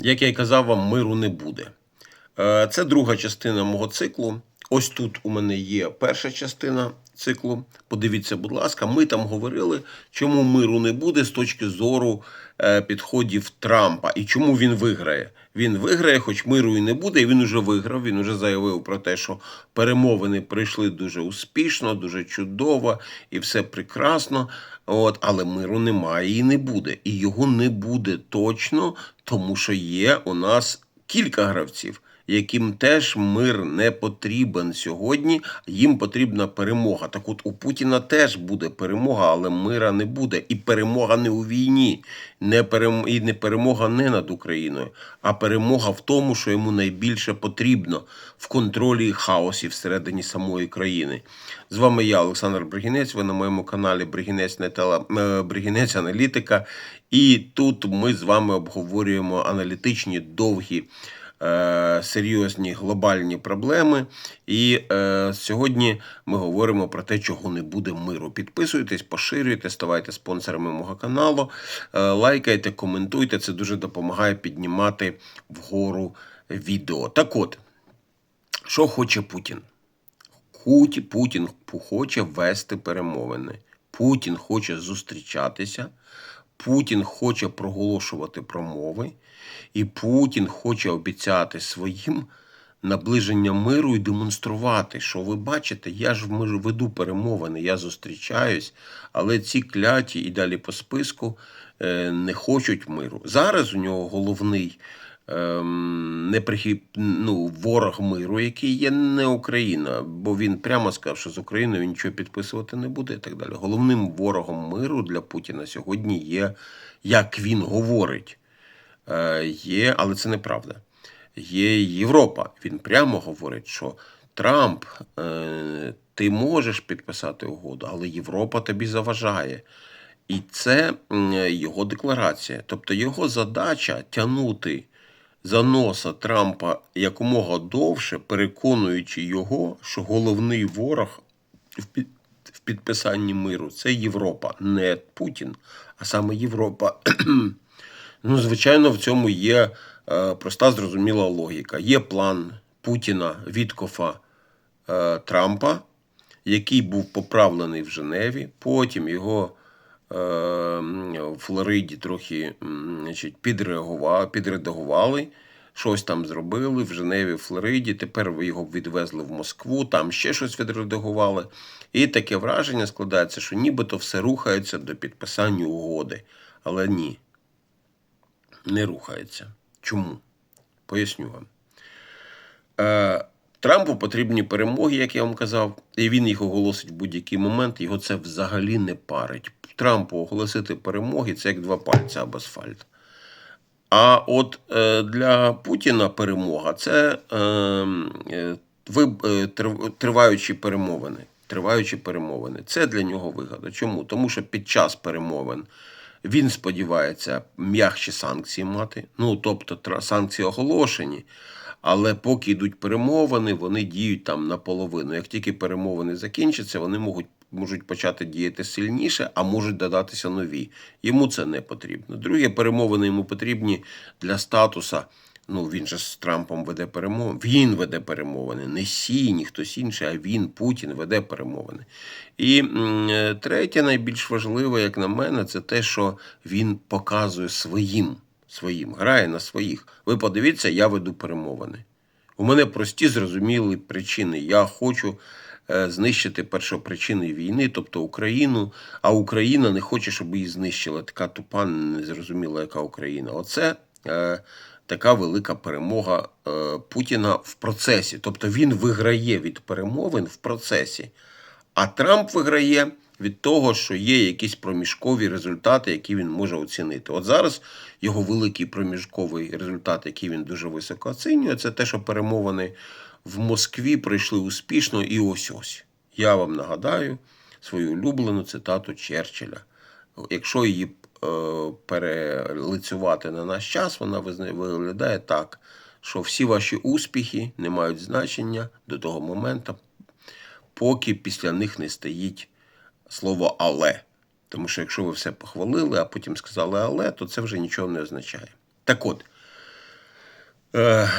як я й казав вам, миру не буде. Е, Це друга частина мого циклу. Ось тут у мене є перша частина циклу. Подивіться, будь ласка, ми там говорили, чому миру не буде з точки зору е, підходів Трампа і чому він виграє. Він виграє, хоч миру і не буде, і він уже виграв. Він уже заявив про те, що перемовини прийшли дуже успішно, дуже чудово і все прекрасно. От, але миру немає і не буде. І його не буде точно, тому що є у нас кілька гравців, яким теж мир не потрібен сьогодні. Їм потрібна перемога. Так от у Путіна теж буде перемога, але мира не буде. І перемога не у війні, не перем... і не перемога не над Україною, а перемога в тому, що йому найбільше потрібно в контролі і хаосі всередині самої країни. З вами я, Олександр Бригінець. Ви на моєму каналі Бригінець не теле... е, Бригінець Аналітика. І тут ми з вами обговорюємо аналітичні довгі. Е, Серйозні глобальні проблеми, і е, сьогодні ми говоримо про те, чого не буде миру. Підписуйтесь, поширюйте, ставайте спонсорами мого каналу, е, лайкайте, коментуйте. Це дуже допомагає піднімати вгору відео. Так от, що хоче Путін? Путін хоче вести перемовини. Путін хоче зустрічатися, Путін хоче проголошувати промови, і Путін хоче обіцяти своїм наближення миру і демонструвати, що ви бачите, я ж веду перемовини, я зустрічаюсь, але ці кляті і далі по списку е, не хочуть миру. Зараз у нього головний неприхід, ну, ворог миру, який є не Україна, бо він прямо сказав, що з Україною він нічого підписувати не буде і так далі. Головним ворогом миру для Путіна сьогодні є, як він говорить, е, є, але це неправда. Є Європа. Він прямо говорить, що Трамп, е, ти можеш підписати угоду, але Європа тобі заважає. І це його декларація. Тобто його задача тягнути за носа Трампа якомога довше, переконуючи його, що головний ворог в підписанні миру це Європа, не Путін, а саме Європа. Ну, звичайно, в цьому є е, проста зрозуміла логіка. Є план Путіна, Віткофа, е, Трампа, який був поправлений в Женеві. Потім його в Флориді трохи значить, підредагували. Щось там зробили в Женеві, в Флориді. Тепер його відвезли в Москву, там ще щось відредагували. І таке враження складається, що нібито все рухається до підписання угоди. Але ні, не рухається. Чому? Поясню вам. Е, Трампу потрібні перемоги, як я вам казав, і він їх оголосить в будь-який момент. Його це взагалі не парить. Трампу оголосити перемоги це як два пальця об асфальт. А от е, для Путіна перемога це е, е, триваючі перемовини. Триваючі перемовини. Це для нього вигода. Чому? Тому що під час перемовин він сподівається м'якші санкції мати. Ну, тобто санкції оголошені, але поки йдуть перемовини, вони діють там наполовину. Як тільки перемовини закінчаться, вони можуть, можуть почати діяти сильніше, а можуть додатися нові. Йому це не потрібно. Друге, перемовини йому потрібні для статуса. Ну, він же з Трампом веде перемовини. Він веде перемовини. Не Сі, ні хтось інший, а він, Путін, веде перемовини. І е, третє, найбільш важливе, як на мене, це те, що він показує своїм, своїм, грає на своїх. Ви подивіться, я веду перемовини. У мене прості зрозумілі причини. Я хочу знищити першопричини війни, тобто Україну, а Україна не хоче, щоб її знищили. Така тупа, незрозуміла, яка Україна. Оце е, така велика перемога е, Путіна в процесі. Тобто він виграє від перемовин в процесі. А Трамп виграє від того, що є якісь проміжкові результати, які він може оцінити. От зараз його великий проміжковий результат, який він дуже високо оцінює, це те, що перемовини в Москві пройшли успішно, і ось ось. Я вам нагадаю свою улюблену цитату Черчилля. Якщо її е, перелицювати на наш час, вона виглядає так, що всі ваші успіхи не мають значення до того моменту, поки після них не стоїть слово але. Тому що якщо ви все похвалили, а потім сказали але, то це вже нічого не означає. Так от, Е,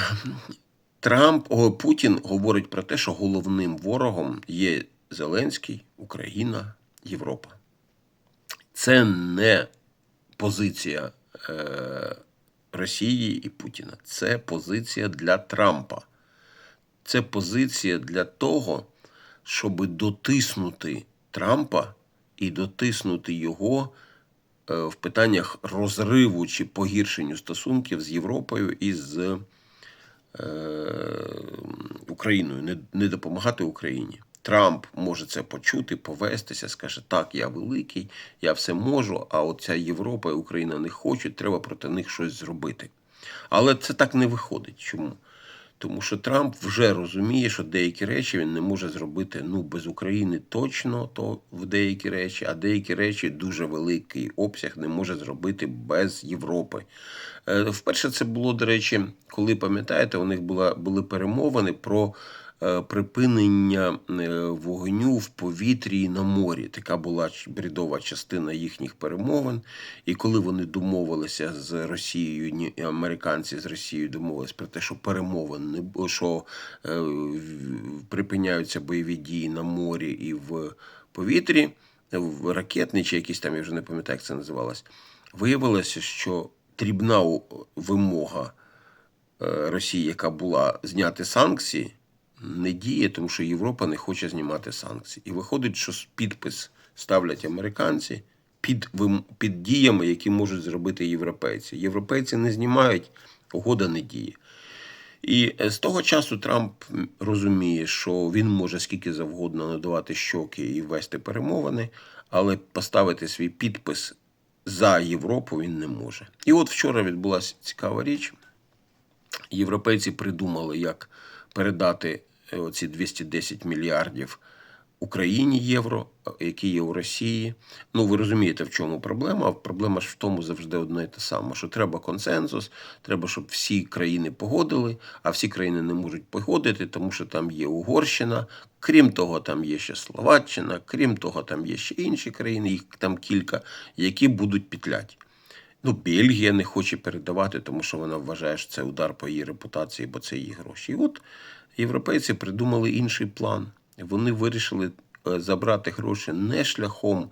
Трамп о, Путін говорить про те, що головним ворогом є Зеленський, Україна, Європа. Це не позиція е, Росії і Путіна. Це позиція для Трампа. Це позиція для того, щоб дотиснути Трампа і дотиснути його е, в питаннях розриву чи погіршенню стосунків з Європою і з Україною, не, не допомагати Україні. Трамп може це почути, повестися, скаже, так, я великий, я все можу, а оця Європа і Україна не хочуть, треба проти них щось зробити. Але це так не виходить. Чому? Тому що Трамп вже розуміє, що деякі речі він не може зробити ну, без України точно, то в деякі речі, а деякі речі дуже великий обсяг не може зробити без Європи. Е, Вперше це було, до речі, коли пам'ятаєте, у них була, були перемовини про припинення е, вогню в повітрі і на морі. Така була бредова частина їхніх перемовин. І коли вони домовилися з Росією, американці з Росією домовилися про те, що перемовин не що е, припиняються бойові дії на морі і в повітрі, в ракетні чи якісь там, я вже не пам'ятаю, як це називалось, виявилося, що дрібна вимога е, Росії, яка була зняти санкції, не діє, тому що Європа не хоче знімати санкції. І виходить, що підпис ставлять американці під, під діями, які можуть зробити європейці. Європейці не знімають, угода не діє. І е, з того часу Трамп розуміє, що він може скільки завгодно надавати щоки і вести перемовини, але поставити свій підпис за Європу він не може. І от вчора відбулася цікава річ. Європейці придумали, як передати оці 210 мільярдів Україні євро, е, які є у Росії. Ну, ви розумієте, в чому проблема. Проблема ж в тому завжди одне і те саме, що треба консенсус, треба, щоб всі країни погодили, а всі країни не можуть погодити, тому що там є Угорщина, крім того, там є ще Словаччина, крім того, там є ще інші країни, їх там кілька, які будуть петляти. Ну, Бельгія не хоче передавати, тому що вона вважає, що це удар по її репутації, бо це її гроші. І от європейці придумали інший план. Вони вирішили е, забрати гроші не шляхом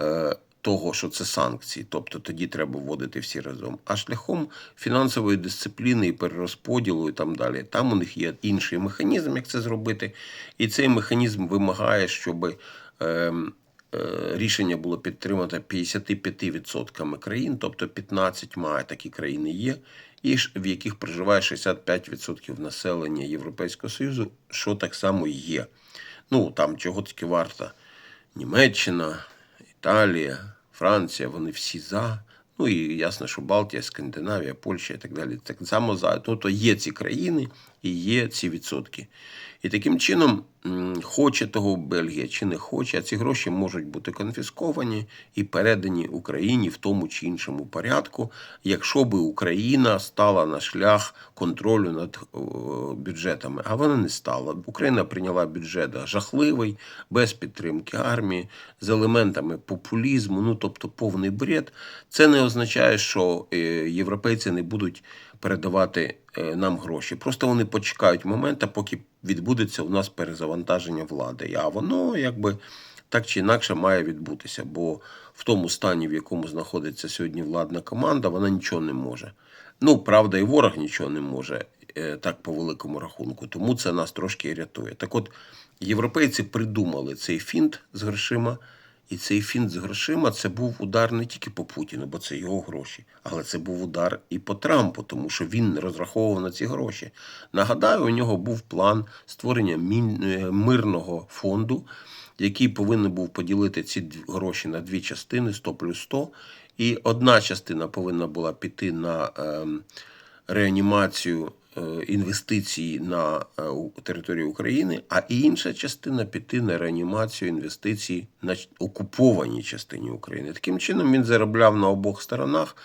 е, того, що це санкції, тобто тоді треба вводити всі разом, а шляхом фінансової дисципліни і перерозподілу і там далі. Там у них є інший механізм, як це зробити. І цей механізм вимагає, щоб е, рішення було підтримано 55% країн, тобто 15 має такі країни є, і в яких проживає 65% населення Європейського Союзу, що так само є. Ну, там чого тільки варта Німеччина, Італія, Франція, вони всі за. Ну і ясно, що Балтія, Скандинавія, Польща і так далі. Так само за. Тобто є ці країни і є ці відсотки. І таким чином, хоче того Бельгія чи не хоче, а ці гроші можуть бути конфісковані і передані Україні в тому чи іншому порядку, якщо би Україна стала на шлях контролю над бюджетами. А вона не стала. Україна прийняла бюджет жахливий, без підтримки армії, з елементами популізму, ну тобто повний бред. Це не означає, що е, європейці не будуть передавати е, нам гроші. Просто вони почекають моменту, поки відбудеться у нас перезавантаження влади. А воно якби так чи інакше має відбутися, бо в тому стані, в якому знаходиться сьогодні владна команда, вона нічого не може. Ну, правда, і ворог нічого не може, е, так по великому рахунку. Тому це нас трошки рятує. Так от, європейці придумали цей фінт з грошима. І цей фінт з грошима це був удар не тільки по Путіну, бо це його гроші, але це був удар і по Трампу, тому що він розраховував на ці гроші. Нагадаю, у нього був план створення е, мирного фонду, який повинен був поділити ці гроші на дві частини 100 плюс 100. І одна частина повинна була піти на ем, реанімацію інвестицій на е, територію України, а інша частина піти на реанімацію інвестицій на окупованій частині України. Таким чином він заробляв на обох сторонах,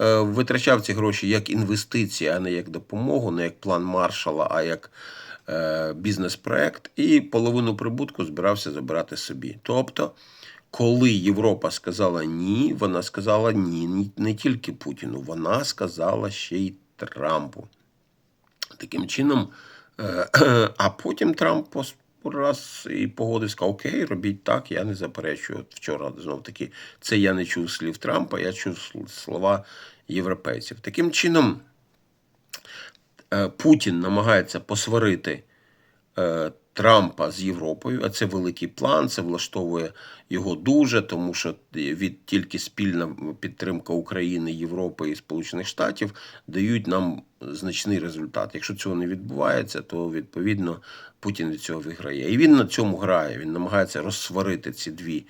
е, витрачав ці гроші як інвестиції, а не як допомогу, не як план маршала, а як е, бізнес-проект, і половину прибутку збирався забирати собі. Тобто, коли Європа сказала ні, вона сказала ні- не тільки Путіну, вона сказала ще й Трампу. Таким чином, е, а потім Трамп раз і погодив, сказав, окей, робіть так, я не заперечую. От вчора знов таки це я не чув слів Трампа, я чув слова європейців. Таким чином, е, Путін намагається посварити Трампа з Європою, а це великий план, це влаштовує його дуже, тому що від тільки спільна підтримка України, Європи і Сполучених Штатів дають нам значний результат. Якщо цього не відбувається, то відповідно Путін від цього виграє. І він на цьому грає. Він намагається розсварити ці дві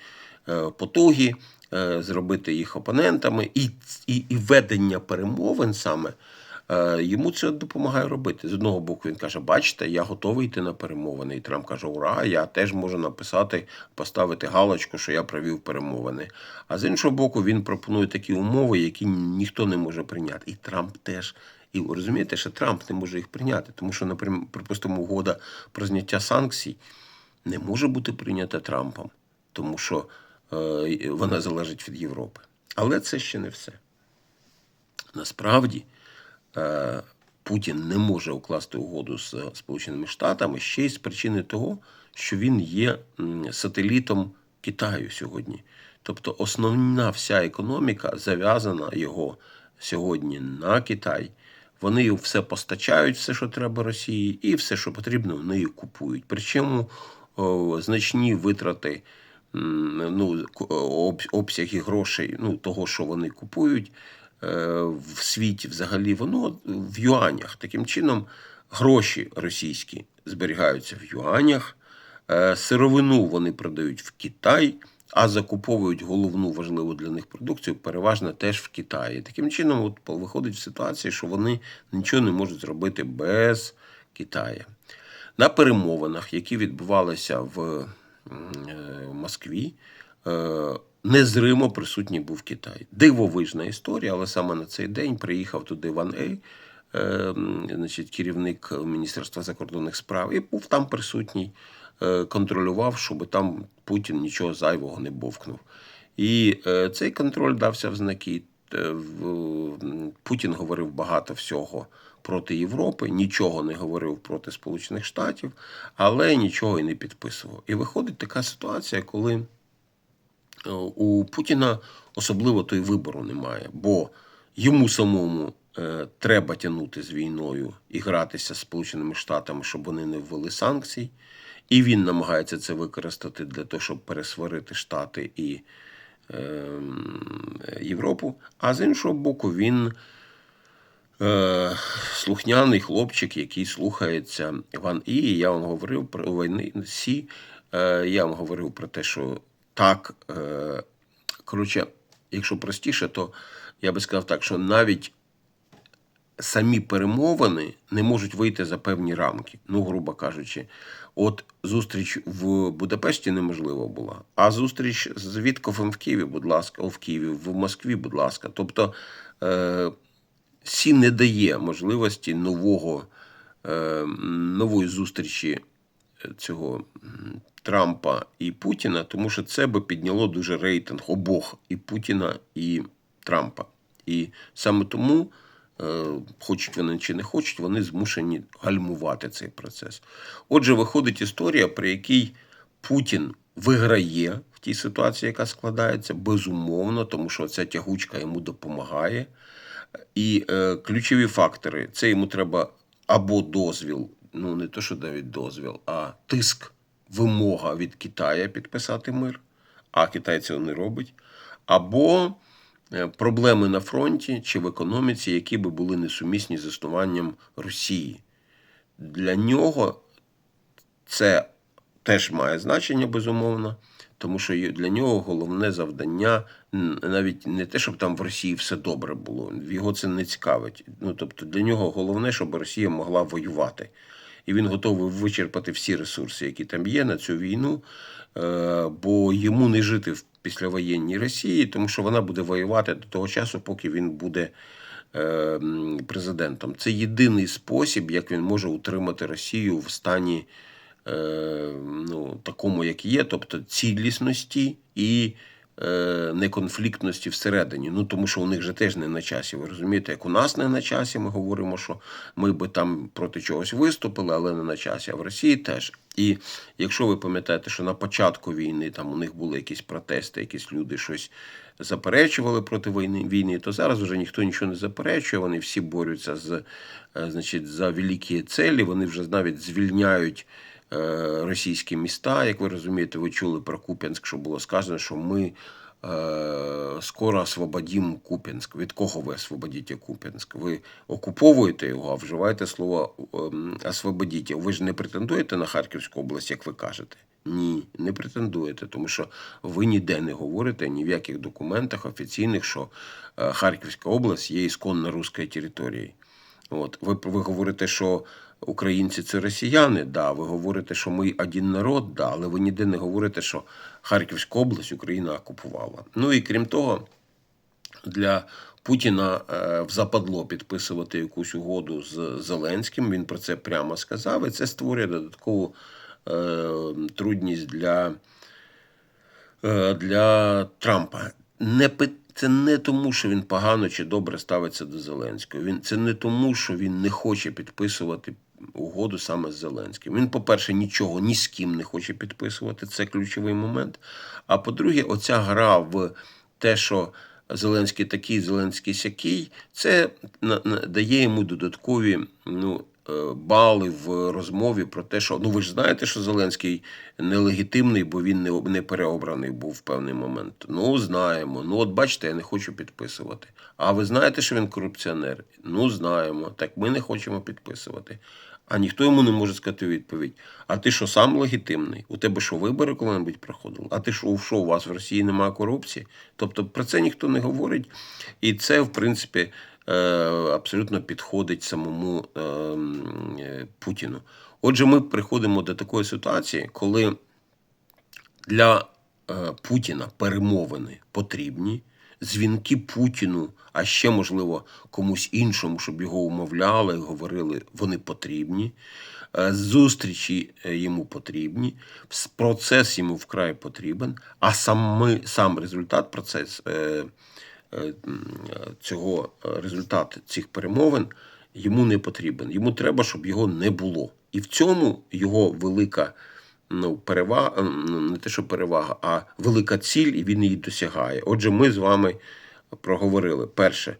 е, потуги, е, зробити їх опонентами, і, і, і ведення перемовин саме. Е, Йому це допомагає робити. З одного боку, він каже: Бачите, я готовий йти на перемовини. І Трамп каже: Ура, я теж можу написати, поставити галочку, що я провів перемовини. А з іншого боку, він пропонує такі умови, які ніхто не може прийняти. І Трамп теж. І розумієте, що Трамп не може їх прийняти, тому що, наприклад, припустимо, угода про зняття санкцій не може бути прийнята Трампом, тому що е, вона залежить від Європи. Але це ще не все. Насправді Путін не може укласти угоду з Сполученими Штатами ще й з причини того, що він є сателітом Китаю сьогодні. Тобто основна вся економіка зав'язана його сьогодні на Китай. Вони все постачають, все, що треба Росії, і все, що потрібно, вони купують. Причому значні витрати ну, обсяги грошей, ну, того, що вони купують е, в світі взагалі, воно в юанях. Таким чином, гроші російські зберігаються в юанях, е, сировину вони продають в Китай, а закуповують головну важливу для них продукцію переважно теж в Китаї. Таким чином, от виходить в ситуації, що вони нічого не можуть зробити без Китаю. На перемовинах, які відбувалися в е, Москві, е, незримо присутній був Китай. Дивовижна історія, але саме на цей день приїхав туди Ван Ей, е, значить, керівник Міністерства закордонних справ, і був там присутній, е, контролював, щоб там Путін нічого зайвого не бовкнув. І е, цей контроль дався в знаки. Е, Путін говорив багато всього проти Європи, нічого не говорив проти Сполучених Штатів, але нічого і не підписував. І виходить така ситуація, коли у Путіна особливо той вибору немає, бо йому самому е, треба тягнути з війною і гратися з Сполученими Штатами, щоб вони не ввели санкцій. І він намагається це використати для того, щоб пересварити Штати і е, Європу. А з іншого боку, він е, слухняний хлопчик, який слухається Ван І. Я вам говорив про війни Сі. Е, я вам говорив про те, що так, е, коротше, якщо простіше, то я би сказав так, що навіть самі перемовини не можуть вийти за певні рамки. Ну, грубо кажучи, от зустріч в Будапешті неможлива була, а зустріч з Віткофом в Києві, будь ласка, в Києві, в Москві, будь ласка. Тобто е, Сі не дає можливості нового, е, нової зустрічі цього Трампа і Путіна, тому що це би підняло дуже рейтинг обох і Путіна, і Трампа. І саме тому, е, хочуть вони чи не хочуть, вони змушені гальмувати цей процес. Отже, виходить історія, при якій Путін виграє в тій ситуації, яка складається, безумовно, тому що ця тягучка йому допомагає. І е, ключові фактори це йому треба або дозвіл, ну не то, що навіть дозвіл, а тиск, вимога від Китая підписати мир, а Китай цього не робить, або е, проблеми на фронті чи в економіці, які би були несумісні з існуванням Росії. Для нього це теж має значення, безумовно, тому що для нього головне завдання навіть не те, щоб там в Росії все добре було. Його це не цікавить. Ну тобто для нього головне, щоб Росія могла воювати. І він готовий вичерпати всі ресурси, які там є на цю війну, е, бо йому не жити в післявоєнній Росії, тому що вона буде воювати до того часу, поки він буде е, президентом. Це єдиний спосіб, як він може утримати Росію в стані е, ну, такому, як є, тобто цілісності і неконфліктності всередині. Ну тому що у них же теж не на часі. Ви розумієте, як у нас не на часі, ми говоримо, що ми би там проти чогось виступили, але не на часі. А в Росії теж. І якщо ви пам'ятаєте, що на початку війни там у них були якісь протести, якісь люди щось заперечували проти війни, війни, то зараз вже ніхто нічого не заперечує. Вони всі борються з, е, значить, за великі цілі. Вони вже навіть звільняють е, російські міста. Як ви розумієте, ви чули про Куп'янськ, що було сказано, що ми е, скоро освободимо Куп'янськ. Від кого ви освободите Куп'янськ? Ви окуповуєте його, а вживаєте слово ем, освободіть. Ви ж не претендуєте на Харківську область, як ви кажете. Ні, не претендуєте, тому що ви ніде не говорите ні в яких документах офіційних, що е, Харківська область є ісконно руською територією. От ви, ви говорите, що українці це росіяни, да. Ви говорите, що ми один народ, да, але ви ніде не говорите, що Харківську область Україна окупувала. Ну і крім того, для Путіна е, западло підписувати якусь угоду з Зеленським. Він про це прямо сказав, і це створює додаткову е, трудність для, е, для Трампа. Не це не тому, що він погано чи добре ставиться до Зеленського. Він це не тому, що він не хоче підписувати угоду саме з Зеленським. Він, по-перше, нічого ні з ким не хоче підписувати. Це ключовий момент. А по-друге, оця гра в те, що Зеленський такий, Зеленський сякий, це дає йому додаткові ну, е, бали в розмові про те, що ну ви ж знаєте, що Зеленський нелегітимний, бо він не, не переобраний був в певний момент. Ну, знаємо. Ну, от бачите, я не хочу підписувати. А ви знаєте, що він корупціонер? Ну, знаємо. Так ми не хочемо підписувати. А ніхто йому не може сказати відповідь: а ти що сам легітимний? У тебе що вибори коли-небудь проходили? А ти що, що у вас в Росії немає корупції? Тобто про це ніхто не говорить, і це, в принципі, е, абсолютно підходить самому е, е, Путіну. Отже, ми приходимо до такої ситуації, коли для Путіна перемовини потрібні, дзвінки Путіну, а ще, можливо, комусь іншому, щоб його умовляли, говорили, вони потрібні. Е, Зустрічі е, йому потрібні, процес йому вкрай потрібен, а сам, сам результат, процес е, цього результат цих перемовин йому не потрібен. Йому треба, щоб його не було. І в цьому його велика ну, перевага, ну, не те, що перевага, а велика ціль, і він її досягає. Отже, ми з вами проговорили. Перше,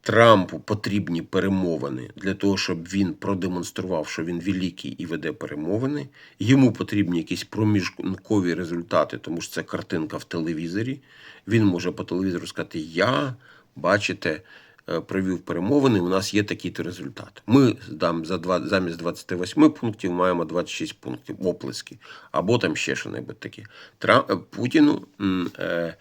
Трампу потрібні перемовини для того, щоб він продемонстрував, що він великий і веде перемовини. Йому потрібні якісь проміжкові результати, тому що це картинка в телевізорі. Він може по телевізору сказати: Я, бачите, провів перемовини, у нас є такий-то результат. Ми там за два замість 28 пунктів маємо 26 пунктів оплески, або там ще що-небудь таке. Е, Путіну. Е... е,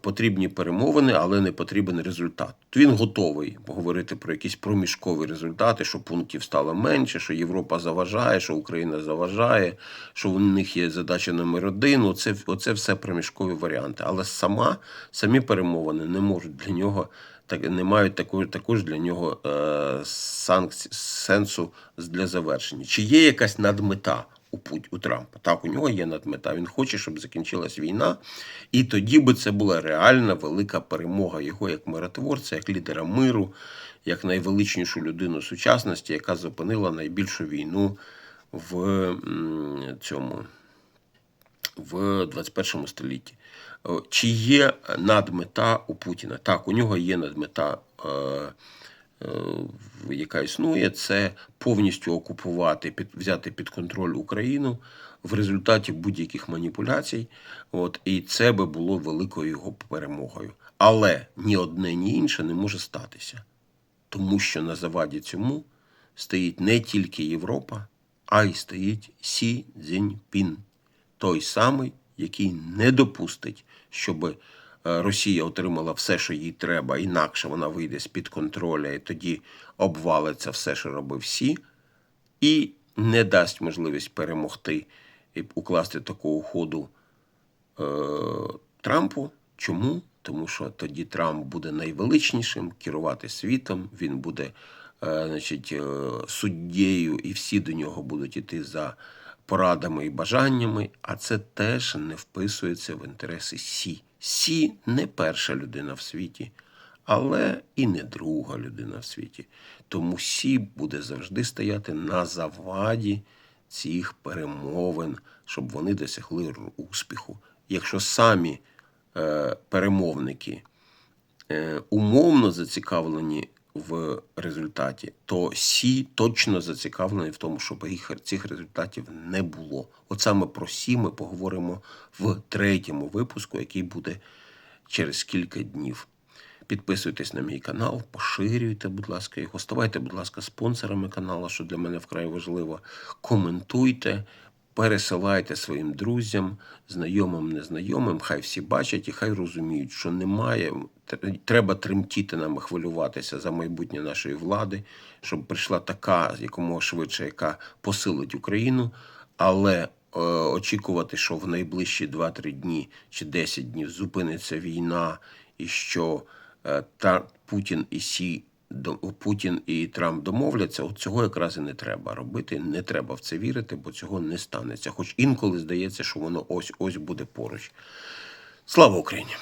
Потрібні перемовини, але не потрібен результат. То він готовий говорити про якісь проміжкові результати, що пунктів стало менше, що Європа заважає, що Україна заважає, що у них є задача номер один. Оце, оце все проміжкові варіанти. Але сама самі перемовини не можуть для нього так не мають також, також для нього е, санкцій сенсу для завершення. Чи є якась надмета у путь у Трампа? Так, у нього є надмета. Він хоче, щоб закінчилась війна, і тоді би це була реальна велика перемога його як миротворця, як лідера миру, як найвеличнішу людину сучасності, яка зупинила найбільшу війну в цьому в 21 столітті. Е, Чи є надмета у Путіна? Так, у нього є надмета, е, е, яка існує, це повністю окупувати, під, взяти під контроль Україну в результаті будь-яких маніпуляцій. От, і це би було великою його перемогою. Але ні одне, ні інше не може статися. Тому що на заваді цьому стоїть не тільки Європа, а й стоїть Сі Цзіньпін той самий, який не допустить, щоб е, Росія отримала все, що їй треба, інакше вона вийде з-під контроля і тоді обвалиться все, що робив Сі, і не дасть можливість перемогти і укласти таку угоду е, Трампу. Чому? Тому що тоді Трамп буде найвеличнішим керувати світом, він буде е, значить, е, суддєю, і всі до нього будуть іти за порадами і бажаннями, а це теж не вписується в інтереси Сі. Сі не перша людина в світі, але і не друга людина в світі. Тому Сі буде завжди стояти на заваді цих перемовин, щоб вони досягли успіху. Якщо самі е, перемовники е, умовно зацікавлені в результаті, то Сі точно зацікавлені в тому, щоб їх цих результатів не було. От саме про Сі ми поговоримо в третьому випуску, який буде через кілька днів. Підписуйтесь на мій канал, поширюйте, будь ласка, його. Ставайте, будь ласка, спонсорами каналу, що для мене вкрай важливо. Коментуйте, пересилайте своїм друзям, знайомим, незнайомим. Хай всі бачать і хай розуміють, що немає. Тр- Треба тремтіти нам хвилюватися за майбутнє нашої влади, щоб прийшла така якомога швидше, яка посилить Україну. Але е, очікувати, що в найближчі 2-3 дні чи 10 днів зупиниться війна, і що е, та Путін і Сі Путін і Трамп домовляться, от цього якраз і не треба робити. Не треба в це вірити, бо цього не станеться. Хоч інколи здається, що воно ось ось буде поруч. Слава Україні!